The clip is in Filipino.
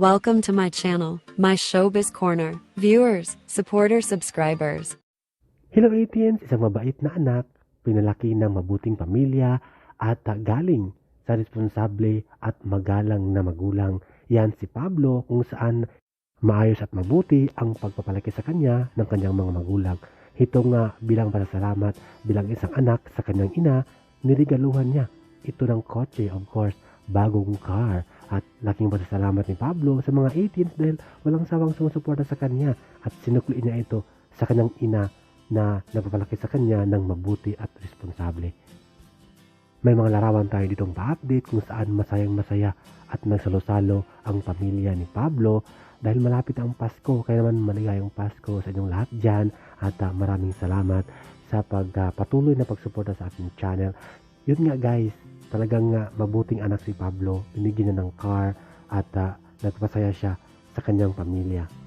Welcome to my channel, my Showbiz Corner. Viewers, supporters, subscribers. Hello ATNs, isang mabait na anak, pinalaki ng mabuting pamilya at galing sa responsable at magalang na magulang. Yan si Pablo kung saan maayos at mabuti ang pagpapalaki sa kanya ng kanyang mga magulang. Ito nga bilang pasasalamat bilang isang anak sa kanyang ina, nirigaluhan niya ito ng kotse of course, bagong car at laking pasasalamat ni Pablo sa mga 18s dahil walang sawang sumusuporta sa kanya at sinukli niya ito sa kanyang ina na nagpapalaki sa kanya ng mabuti at responsable. May mga larawan tayo ditong pa-update kung saan masayang masaya at nagsalo-salo ang pamilya ni Pablo dahil malapit ang Pasko. Kaya naman maligayang Pasko sa inyong lahat dyan at ah, maraming salamat sa pagpatuloy na pagsuporta sa aking channel. Yun nga guys, talagang nga mabuting anak si Pablo. Binigyan niya ng car at ah, nagpasaya siya sa kanyang pamilya.